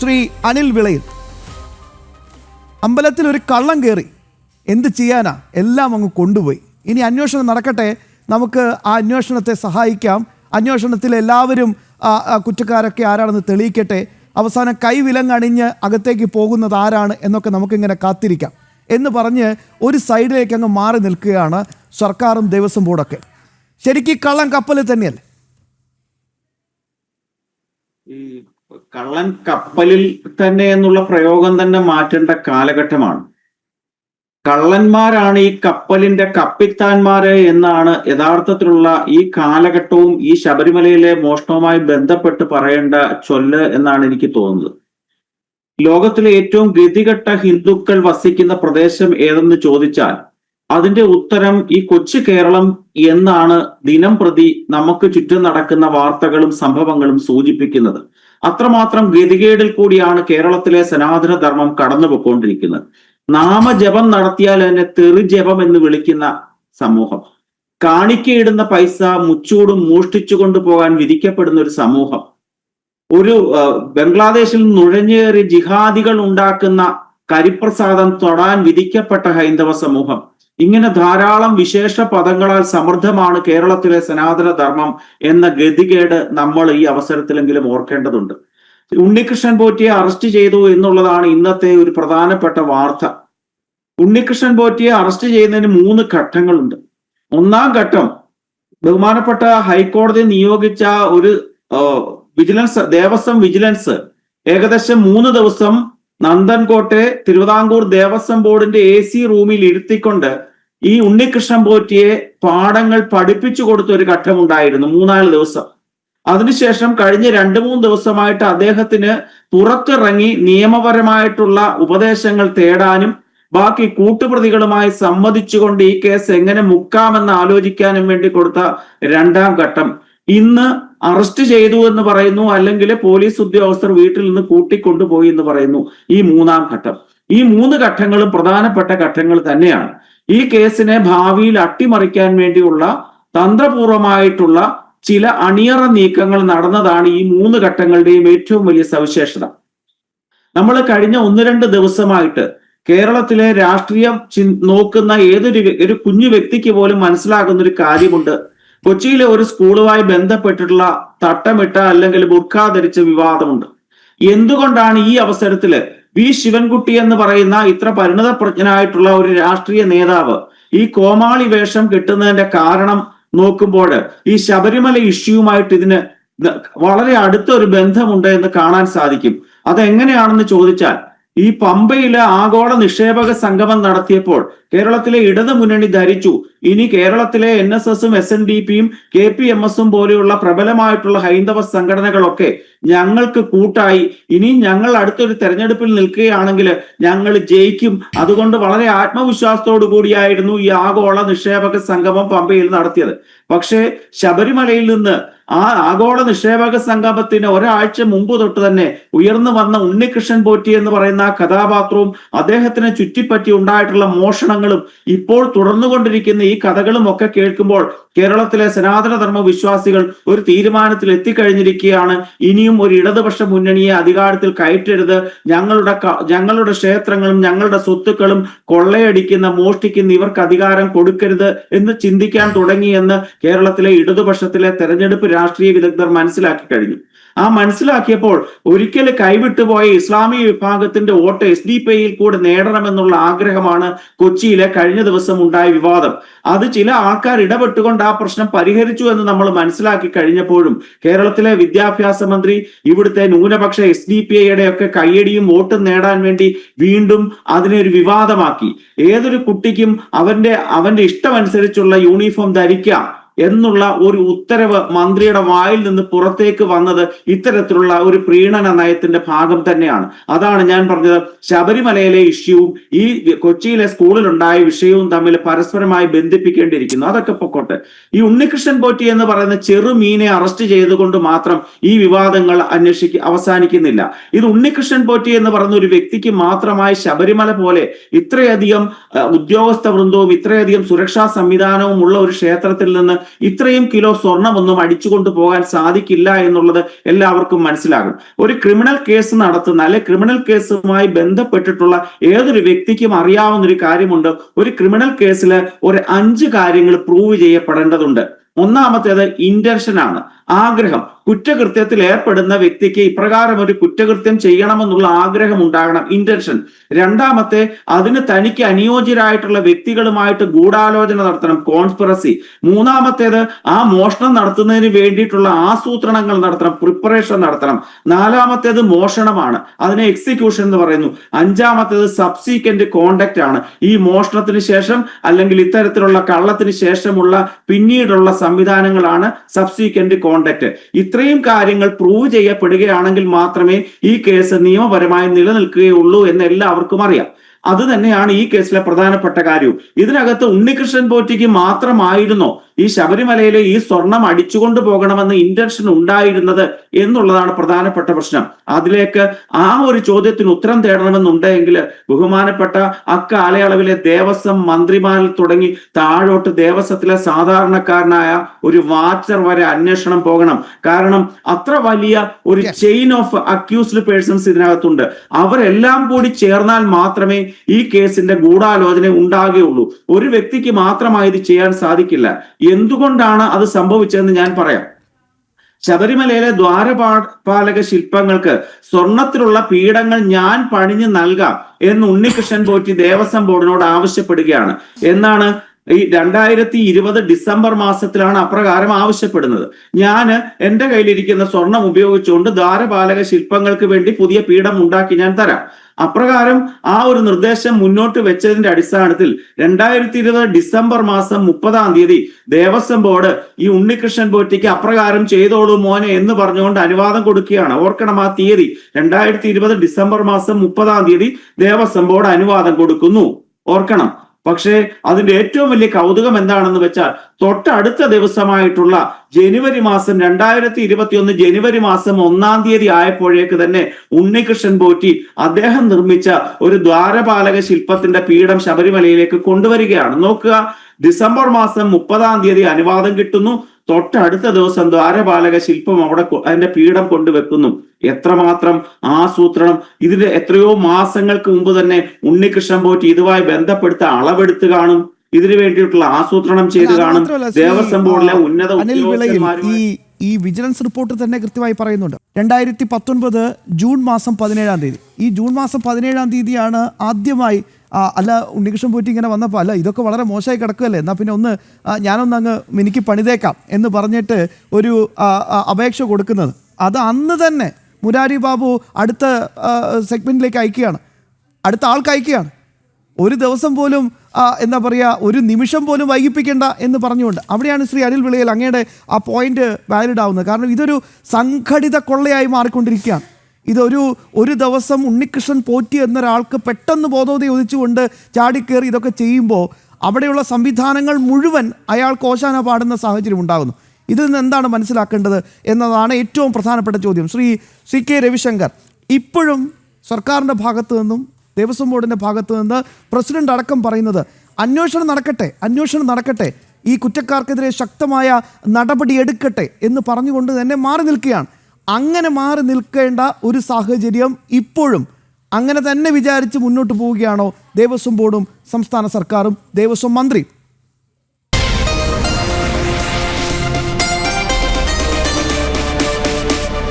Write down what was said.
ശ്രീ അനിൽ വിളയിൽ. അമ്പലത്തിൽ ഒരു കള്ളം കയറി എന്ത് ചെയ്യാനാ? എല്ലാം അങ്ങ് കൊണ്ടുപോയി. ഇനി അന്വേഷണം നടക്കട്ടെ. നമുക്ക് ആ അന്വേഷണത്തെ സഹായിക്കാം. അന്വേഷണത്തിൽ എല്ലാവരും കുറ്റക്കാരൊക്കെ ആരാണെന്ന് തെളിയിക്കട്ടെ. അവസാനം കൈവിലങ്ങണിഞ്ഞ് അകത്തേക്ക് പോകുന്നത് ആരാണ് എന്നൊക്കെ നമുക്കിങ്ങനെ കാത്തിരിക്കാം. എന്ന് പറഞ്ഞ് ഒരു സൈഡിലേക്ക് അങ്ങ് മാറി നിൽക്കുകയാണ് സർക്കാരും ദേവസ്വം ബോർഡൊക്കെ. ശരിക്കും കള്ളം കപ്പൽ തന്നെയല്ലേ ഈ കള്ളൻ കപ്പലിൽ തന്നെ എന്നുള്ള പ്രയോഗം തന്നെ മാറ്റേണ്ട കാലഘട്ടമാണ്. കള്ളന്മാരാണ് ഈ കപ്പലിന്റെ കപ്പിത്താന്മാര് എന്നാണ് യഥാർത്ഥത്തിലുള്ള ഈ കാലഘട്ടവും ഈ ശബരിമലയിലെ മോഷണവുമായി ബന്ധപ്പെട്ട് പറയേണ്ട ചൊല്ല് എന്നാണ് എനിക്ക് തോന്നുന്നത്. ലോകത്തിലെ ഏറ്റവും ഗതികെട്ട ഹിന്ദുക്കൾ വസിക്കുന്ന പ്രദേശം ഏതെന്ന് ചോദിച്ചാൽ അതിന്റെ ഉത്തരം ഈ കൊച്ചു കേരളം എന്നാണ് ദിനം പ്രതി നമുക്ക് ചുറ്റും നടക്കുന്ന വാർത്തകളും സംഭവങ്ങളും സൂചിപ്പിക്കുന്നത്. അത്രമാത്രം ഗതികേടിൽ കൂടിയാണ് കേരളത്തിലെ സനാതന ധർമ്മം കടന്നുപോയിക്കൊണ്ടിരിക്കുന്നത്. നാമജപം നടത്തിയാൽ തന്നെ തെറിജപം എന്ന് വിളിക്കുന്ന സമൂഹം. കാണിക്കയിടുന്ന പൈസ മുച്ചൂടും മോഷ്ടിച്ചു കൊണ്ടുപോകാൻ വിധിക്കപ്പെടുന്ന ഒരു സമൂഹം. ഒരു ബംഗ്ലാദേശിൽ നുഴഞ്ഞേറി ജിഹാദികൾ ഉണ്ടാക്കുന്ന കരിപ്രസാദം തൊടാൻ വിധിക്കപ്പെട്ട ഹൈന്ദവ സമൂഹം. ഇങ്ങനെ ധാരാളം വിശേഷ പദങ്ങളാൽ സമൃദ്ധമാണ് കേരളത്തിലെ സനാതന ധർമ്മം എന്ന ഗതികേട് നമ്മൾ ഈ അവസരത്തിലെങ്കിലും ഓർക്കേണ്ടതുണ്ട്. ഉണ്ണികൃഷ്ണൻ പോറ്റിയെ അറസ്റ്റ് ചെയ്തു എന്നുള്ളതാണ് ഇന്നത്തെ ഒരു പ്രധാനപ്പെട്ട വാർത്ത. ഉണ്ണികൃഷ്ണൻ പോറ്റിയെ അറസ്റ്റ് ചെയ്യുന്നതിന് മൂന്ന് ഘട്ടങ്ങളുണ്ട്. ഒന്നാം ഘട്ടം ബഹുമാനപ്പെട്ട ഹൈക്കോടതി നിയോഗിച്ച ഒരു വിജിലൻസ് ദേവസ്വം വിജിലൻസ് ഏകദേശം മൂന്ന് ദിവസം നന്ദൻകോട്ടെ തിരുവിതാംകൂർ ദേവസ്വം ബോർഡിന്റെ എ സി റൂമിൽ ഇരുത്തിക്കൊണ്ട് ഈ ഉണ്ണികൃഷ്ണൻ പോറ്റിയെ പാഠങ്ങൾ പഠിപ്പിച്ചു കൊടുത്ത ഒരു ഘട്ടമുണ്ടായിരുന്നു മൂന്നാൽ ദിവസം. അതിനുശേഷം കഴിഞ്ഞ രണ്ടു മൂന്ന് ദിവസമായിട്ട് അദ്ദേഹത്തിന് പുറത്തിറങ്ങി നിയമപരമായിട്ടുള്ള ഉപദേശങ്ങൾ തേടാനും ബാക്കി കൂട്ടുപ്രതികളുമായി സമ്മതിച്ചുകൊണ്ട് ഈ കേസ് എങ്ങനെ മുക്കാമെന്ന് ആലോചിക്കാനും വേണ്ടി കൊടുത്ത രണ്ടാം ഘട്ടം. ഇന്ന് അറസ്റ്റ് ചെയ്തു എന്ന് പറയുന്നു അല്ലെങ്കിൽ പോലീസ് ഉദ്യോഗസ്ഥർ വീട്ടിൽ നിന്ന് കൂട്ടിക്കൊണ്ടുപോയി എന്ന് പറയുന്നു. ഈ മൂന്നാം ഘട്ടം. ഈ മൂന്ന് ഘട്ടങ്ങളും പ്രധാനപ്പെട്ട ഘട്ടങ്ങൾ തന്നെയാണ്. ഈ കേസിനെ ഭാവിയിൽ അട്ടിമറിക്കാൻ വേണ്ടിയുള്ള തന്ത്രപൂർവമായിട്ടുള്ള ചില അണിയറ നീക്കങ്ങൾ നടന്നതാണ് ഈ മൂന്ന് ഘട്ടങ്ങളുടെയും ഏറ്റവും വലിയ സവിശേഷത. നമ്മൾ കഴിഞ്ഞ ഒന്ന് രണ്ട് ദിവസമായിട്ട് കേരളത്തിലെ രാഷ്ട്രീയം നോക്കുന്ന ഏതൊരു ഒരു കുഞ്ഞു വ്യക്തിക്ക് പോലും മനസ്സിലാകുന്ന ഒരു കാര്യമുണ്ട്. കൊച്ചിയിലെ ഒരു സ്കൂളുമായി ബന്ധപ്പെട്ടിട്ടുള്ള തട്ടമിട്ട അല്ലെങ്കിൽ ബുർഖ ധരിച്ച വിവാദമുണ്ട്. എന്തുകൊണ്ടാണ് ഈ അവസരത്തിൽ വി. ശിവൻകുട്ടി എന്ന് പറയുന്ന ഇത്ര പരിണതപ്രജ്ഞനായിട്ടുള്ള ഒരു രാഷ്ട്രീയ നേതാവ് ഈ കോമാളി വേഷം കിട്ടുന്നതിന്റെ കാരണം നോക്കുമ്പോൾ ഈ ശബരിമല ഇഷ്യൂമായിട്ട് ഇതിന് വളരെ അടുത്തൊരു ബന്ധമുണ്ട് എന്ന് കാണാൻ സാധിക്കും. അതെങ്ങനെയാണെന്ന് ചോദിച്ചാൽ ഈ പമ്പയിൽ ആഗോള നിക്ഷേപക സംഗമം നടത്തിയപ്പോൾ കേരളത്തിലെ ഇടതു മുന്നണി ധരിച്ചു. ഇനി കേരളത്തിലെ എൻ എസ് എസും എസ് എൻ ഡി പിയും കെ പി എം എസും പോലെയുള്ള പ്രബലമായിട്ടുള്ള ഹൈന്ദവ സംഘടനകളൊക്കെ ഞങ്ങൾക്ക് കൂട്ടായി. ഇനി ഞങ്ങൾ അടുത്തൊരു തെരഞ്ഞെടുപ്പിൽ നിൽക്കുകയാണെങ്കിൽ ഞങ്ങൾ ജയിക്കും. അതുകൊണ്ട് വളരെ ആത്മവിശ്വാസത്തോടു കൂടിയായിരുന്നു ഈ ആഗോള നിക്ഷേപക സംഗമം പമ്പയിൽ നടത്തിയത്. പക്ഷേ ശബരിമലയിൽ നിന്ന് ആ ആഗോള നിക്ഷേപക സംഗമത്തിന് ഒരാഴ്ച മുമ്പ് തൊട്ട് തന്നെ ഉയർന്നു വന്ന ഉണ്ണികൃഷ്ണൻ പോറ്റി എന്ന് പറയുന്ന ആ കഥാപാത്രവും അദ്ദേഹത്തിനെ ചുറ്റിപ്പറ്റി ഉണ്ടായിട്ടുള്ള മോഷണങ്ങളും ഇപ്പോൾ തുടർന്നുകൊണ്ടിരിക്കുന്ന ഈ കഥകളും ഒക്കെ കേൾക്കുമ്പോൾ കേരളത്തിലെ സനാതനധർമ്മ വിശ്വാസികൾ ഒരു തീരുമാനത്തിൽ എത്തിക്കഴിഞ്ഞിരിക്കുകയാണ്. ഇനിയും ഒരു ഇടതുപക്ഷ മുന്നണിയെ അധികാരത്തിൽ കയറ്റരുത്. ഞങ്ങളുടെ ഞങ്ങളുടെ ക്ഷേത്രങ്ങളും ഞങ്ങളുടെ സ്വത്തുക്കളും കൊള്ളയടിക്കുന്ന മോഷ്ടിക്കുന്ന ഇവർക്ക് അധികാരം കൊടുക്കരുത് എന്ന് ചിന്തിക്കാൻ തുടങ്ങിയെന്ന് കേരളത്തിലെ ഇടതുപക്ഷത്തിലെ തെരഞ്ഞെടുപ്പ് രാഷ്ട്രീയ വിദഗ്ധർ മനസ്സിലാക്കി കഴിഞ്ഞു. ആ മനസ്സിലാക്കിയപ്പോൾ ഒരിക്കൽ കൈവിട്ടുപോയ ഇസ്ലാമിക വിഭാഗത്തിന്റെ വോട്ട് എസ് ഡി പി കൂടെ നേടണമെന്നുള്ള ആഗ്രഹമാണ് കൊച്ചിയിലെ കഴിഞ്ഞ ദിവസം ഉണ്ടായ വിവാദം. അത് ചില ആൾക്കാർ ഇടപെട്ടുകൊണ്ട് ആ പ്രശ്നം പരിഹരിച്ചു എന്ന് നമ്മൾ മനസ്സിലാക്കി കഴിഞ്ഞപ്പോഴും കേരളത്തിലെ വിദ്യാഭ്യാസ മന്ത്രി ഇവിടുത്തെ ന്യൂനപക്ഷ എസ് ഡി പി ഐയുടെ ഒക്കെ കയ്യടിയും വോട്ടും നേടാൻ വേണ്ടി വീണ്ടും അതിനെ ഒരു വിവാദമാക്കി. ഏതൊരു കുട്ടിക്കും അവന്റെ അവന്റെ ഇഷ്ടമനുസരിച്ചുള്ള യൂണിഫോം ധരിക്കാം. എന്നുള്ള ഒരു ഉത്തരവ് മന്ത്രിയുടെ വായിൽ നിന്ന് പുറത്തേക്ക് വന്നത് ഇത്തരത്തിലുള്ള ഒരു പ്രീണന നയത്തിന്റെ ഭാഗം തന്നെയാണ്. അതാണ് ഞാൻ പറഞ്ഞത്. ശബരിമലയിലെ ഇഷ്യൂവും ഈ കൊച്ചിയിലെ സ്കൂളിലുണ്ടായ വിഷയവും തമ്മിൽ പരസ്പരമായി ബന്ധിപ്പിക്കേണ്ടിയിരിക്കുന്നു. അതൊക്കെ പൊക്കോട്ടെ. ഈ ഉണ്ണികൃഷ്ണൻ പോറ്റി എന്ന് പറയുന്ന ചെറുമീനെ അറസ്റ്റ് ചെയ്തുകൊണ്ട് മാത്രം ഈ വിവാദങ്ങൾ അന്വേഷിക്ക അവസാനിക്കുന്നില്ല. ഇത് ഉണ്ണികൃഷ്ണൻ പോറ്റി എന്ന് പറയുന്ന ഒരു വ്യക്തിക്ക് മാത്രമായി ശബരിമല പോലെ ഇത്രയധികം ഉദ്യോഗസ്ഥ വൃന്ദവും ഇത്രയധികം സുരക്ഷാ സംവിധാനവും ഉള്ള ഒരു ക്ഷേത്രത്തിൽ നിന്ന് ഇത്രയും കിലോ സ്വർണമൊന്നും അടിച്ചുകൊണ്ട് പോകാൻ സാധിക്കില്ല എന്നുള്ളത് എല്ലാവർക്കും മനസ്സിലാകും. ഒരു ക്രിമിനൽ കേസ് നടത്തുന്ന അല്ലെ ക്രിമിനൽ കേസുമായി ബന്ധപ്പെട്ടിട്ടുള്ള ഏതൊരു വ്യക്തിക്കും അറിയാവുന്ന ഒരു കാര്യമുണ്ട്. ഒരു ക്രിമിനൽ കേസിൽ ഒരു അഞ്ച് കാര്യങ്ങൾ പ്രൂവ് ചെയ്യപ്പെടേണ്ടതുണ്ട്. ഒന്നാമത്തേത് ഇന്റൻഷൻ ആണ്. ആഗ്രഹം. കുറ്റകൃത്യത്തിൽ ഏർപ്പെടുന്ന വ്യക്തിക്ക് ഇപ്രകാരം ഒരു കുറ്റകൃത്യം ചെയ്യണമെന്നുള്ള ആഗ്രഹം ഉണ്ടാകണം. ഇന്റൻഷൻ രണ്ടാമത്തെ അതിന് തനിക്ക് അനുയോജ്യരായിട്ടുള്ള വ്യക്തികളുമായിട്ട് ഗൂഢാലോചന നടത്തണം. കോൺസ്പിറസി മൂന്നാമത്തേത് ആ മോഷണം നടത്തുന്നതിന് വേണ്ടിയിട്ടുള്ള ആസൂത്രണങ്ങൾ നടത്തണം. പ്രിപ്പറേഷൻ നടത്തണം. നാലാമത്തേത് മോഷണമാണ്. അതിനെ എക്സിക്യൂഷൻ എന്ന് പറയുന്നു. അഞ്ചാമത്തേത് സബ്സീക്വന്റ് കോണ്ടാക്ട് ആണ്. ഈ മോഷണത്തിന് ശേഷം അല്ലെങ്കിൽ ഇത്തരത്തിലുള്ള കള്ളത്തിന് ശേഷമുള്ള പിന്നീടുള്ള സംവിധാനങ്ങളാണ് സബ്സീക്വന്റ് കോണ്ടാക്ട് ഇത്രയും കാര്യങ്ങൾ പ്രൂവ് ചെയ്യപ്പെടുകയാണെങ്കിൽ മാത്രമേ ഈ കേസ് നിയമപരമായി നിലനിൽക്കുകയുള്ളൂ എന്ന് എല്ലാവർക്കും അറിയാം. അത് തന്നെയാണ് ഈ കേസിലെ പ്രധാനപ്പെട്ട കാര്യവും. ഇതിനകത്ത് ഉണ്ണികൃഷ്ണൻ പോറ്റിക്ക് മാത്രമായിരുന്നോ? ഈ ശബരിമലയിലെ ഈ സ്വർണം അടിച്ചുകൊണ്ട് പോകണമെന്ന് ഇന്റൻഷൻ ഉണ്ടായിരുന്നത് എന്നുള്ളതാണ് പ്രധാനപ്പെട്ട പ്രശ്നം. അതിലേക്ക് ആ ഒരു ചോദ്യത്തിന് ഉത്തരം തേടണമെന്നുണ്ടെങ്കിൽ ബഹുമാനപ്പെട്ട അക്കാലയളവിലെ ദേവസ്വം മന്ത്രിമാരിൽ തുടങ്ങി താഴോട്ട് ദേവസ്വത്തിലെ സാധാരണക്കാരനായ ഒരു വാച്ചർ വരെ അന്വേഷണം പോകണം. കാരണം അത്ര വലിയ ഒരു ചെയിൻ ഓഫ് അക്യൂസ്ഡ് പേഴ്സൺസ് ഇതിനകത്തുണ്ട്. അവരെല്ലാം കൂടി ചേർന്നാൽ മാത്രമേ ഈ കേസിന്റെ ഗൂഢാലോചന ഉണ്ടാകുകയുള്ളൂ. ഒരു വ്യക്തിക്ക് മാത്രമായി ഇത് ചെയ്യാൻ സാധിക്കില്ല. എന്തുകൊണ്ടാണ് അത് സംഭവിച്ചതെന്ന് ഞാൻ പറയാം. ശബരിമലയിലെ ദ്വാരപാലക ശില്പങ്ങൾക്ക് സ്വർണത്തിലുള്ള പീഠങ്ങൾ ഞാൻ പണിഞ്ഞു നൽകാം എന്ന് ഉണ്ണികൃഷ്ണൻ പോറ്റി ദേവസ്വം ബോർഡിനോട് ആവശ്യപ്പെടുകയാണ്. എന്നാണ് ഈ രണ്ടായിരത്തി ഇരുപത് ഡിസംബർ മാസത്തിലാണ് അപ്രകാരം ആവശ്യപ്പെടുന്നത്. ഞാൻ എന്റെ കയ്യിലിരിക്കുന്ന സ്വർണം ഉപയോഗിച്ചുകൊണ്ട് ദ്വാരപാലക ശില്പങ്ങൾക്ക് വേണ്ടി പുതിയ പീഠം ഉണ്ടാക്കി ഞാൻ തരാം. അപ്രകാരം ആ ഒരു നിർദ്ദേശം മുന്നോട്ട് വെച്ചതിന്റെ അടിസ്ഥാനത്തിൽ രണ്ടായിരത്തി ഇരുപത് ഡിസംബർ മാസം മുപ്പതാം തീയതി ദേവസ്വം ബോർഡ് ഈ ഉണ്ണികൃഷ്ണൻ പോറ്റിക്ക് അപ്രകാരം ചെയ്തോളൂ മോനെ എന്ന് പറഞ്ഞുകൊണ്ട് അനുവാദം കൊടുക്കുകയാണ്. ഓർക്കണം ആ തീയതി രണ്ടായിരത്തി ഇരുപത് ഡിസംബർ മാസം മുപ്പതാം തീയതി ദേവസ്വം ബോർഡ് അനുവാദം കൊടുക്കുന്നു. ഓർക്കണം. പക്ഷേ അതിന്റെ ഏറ്റവും വലിയ കൗതുകം എന്താണെന്ന് വെച്ചാൽ തൊട്ടടുത്ത ദിവസമായിട്ടുള്ള ജനുവരി മാസം രണ്ടായിരത്തി ഇരുപത്തി ഒന്ന് ജനുവരി മാസം ഒന്നാം തീയതി ആയപ്പോഴേക്ക് തന്നെ ഉണ്ണികൃഷ്ണൻ പോറ്റി അദ്ദേഹം നിർമ്മിച്ച ഒരു ദ്വാരപാലക ശില്പത്തിന്റെ പീഠം ശബരിമലയിലേക്ക് കൊണ്ടുവരികയാണ്. നോക്കുക ഡിസംബർ മാസം മുപ്പതാം തീയതി അനുവാദം കിട്ടുന്നു. തൊട്ടടുത്ത ദിവസം ദ്വാരപാലക ശില്പം അവിടെ അതിന്റെ പീഠം കൊണ്ടുവെക്കുന്നു. എത്രമാത്രം ആസൂത്രണം. ഇതിന്റെ എത്രയോ മാസങ്ങൾക്ക് മുമ്പ് തന്നെ ഉണ്ണികൃഷ്ണൻ പോറ്റി ഇതുമായി ബന്ധപ്പെടുത്ത അളവെടുത്ത് കാണും. ഇതിനു വേണ്ടിയിട്ടുള്ള ആസൂത്രണം ചെയ്ത് കാണും. ദേവസ്വം ബോർഡിലെ ഉന്നത ഈ ഈ വിജിലൻസ് റിപ്പോർട്ട് തന്നെ കൃത്യമായി പറയുന്നുണ്ട്. രണ്ടായിരത്തി പത്തൊൻപത് ജൂൺ മാസം പതിനേഴാം തീയതി. ഈ ജൂൺ മാസം പതിനേഴാം തീയതിയാണ് ആദ്യമായി അല്ല ഉണ്ണികൃഷ്ണൻ പോറ്റി ഇങ്ങനെ വന്നപ്പോൾ അല്ല ഇതൊക്കെ വളരെ മോശമായി കിടക്കുകയല്ലേ എന്നാൽ പിന്നെ ഒന്ന് ഞാനൊന്ന് അങ്ങ് മിനിക്ക് പണിതേക്കാം എന്ന് പറഞ്ഞിട്ട് ഒരു അപേക്ഷ കൊടുക്കുന്നത്. അത് അന്ന് തന്നെ മുരാരി ബാബു അടുത്ത സെഗ്മെന്റിലേക്ക് അയക്കുകയാണ്. അടുത്ത ആൾക്ക് അയക്കുകയാണ്. ഒരു ദിവസം പോലും എന്താ പറയുക ഒരു നിമിഷം പോലും വൈകിപ്പിക്കേണ്ട എന്ന് പറഞ്ഞുകൊണ്ട് അവിടെയാണ് ശ്രീ അനിൽ വിളയിൽ അങ്ങയുടെ ആ പോയിന്റ് വാലിഡ് ആവുന്നത്. കാരണം ഇതൊരു സംഘടിത കൊള്ളയായി മാറിക്കൊണ്ടിരിക്കുകയാണ്. ഇതൊരു ഒരു ദിവസം ഉണ്ണികൃഷ്ണൻ പോറ്റി എന്നൊരാൾക്ക് പെട്ടെന്ന് ബോധോദയം ഉദിച്ചുകൊണ്ട് ചാടിക്കേറി ഇതൊക്കെ ചെയ്യുമ്പോൾ അവിടെയുള്ള സംവിധാനങ്ങൾ മുഴുവൻ അയാൾ ഓശാന പാടുന്ന സാഹചര്യം ഉണ്ടാകുന്നു. ഇതിൽ നിന്ന് എന്താണ് മനസ്സിലാക്കേണ്ടത് എന്നതാണ് ഏറ്റവും പ്രധാനപ്പെട്ട ചോദ്യം. ശ്രീ സി കെ രവിശങ്കർ ഇപ്പോഴും സർക്കാരിന്റെ ഭാഗത്തു നിന്നും ദേവസ്വം ബോർഡിന്റെ ഭാഗത്തു നിന്ന് പ്രസിഡന്റ് അടക്കം പറയുന്നത് അന്വേഷണം നടക്കട്ടെ അന്വേഷണം നടക്കട്ടെ ഈ കുറ്റക്കാർക്കെതിരെ ശക്തമായ നടപടി എടുക്കട്ടെ എന്ന് പറഞ്ഞുകൊണ്ട് തന്നെ മാറി നിൽക്കുകയാണ്. അങ്ങനെ മാറി നിൽക്കേണ്ട ഒരു സാഹചര്യം ഇപ്പോഴും അങ്ങനെ തന്നെ വിചാരിച്ച് മുന്നോട്ട് പോവുകയാണോ ദേവസ്വം ബോർഡും സംസ്ഥാന സർക്കാരും ദേവസ്വം മന്ത്രി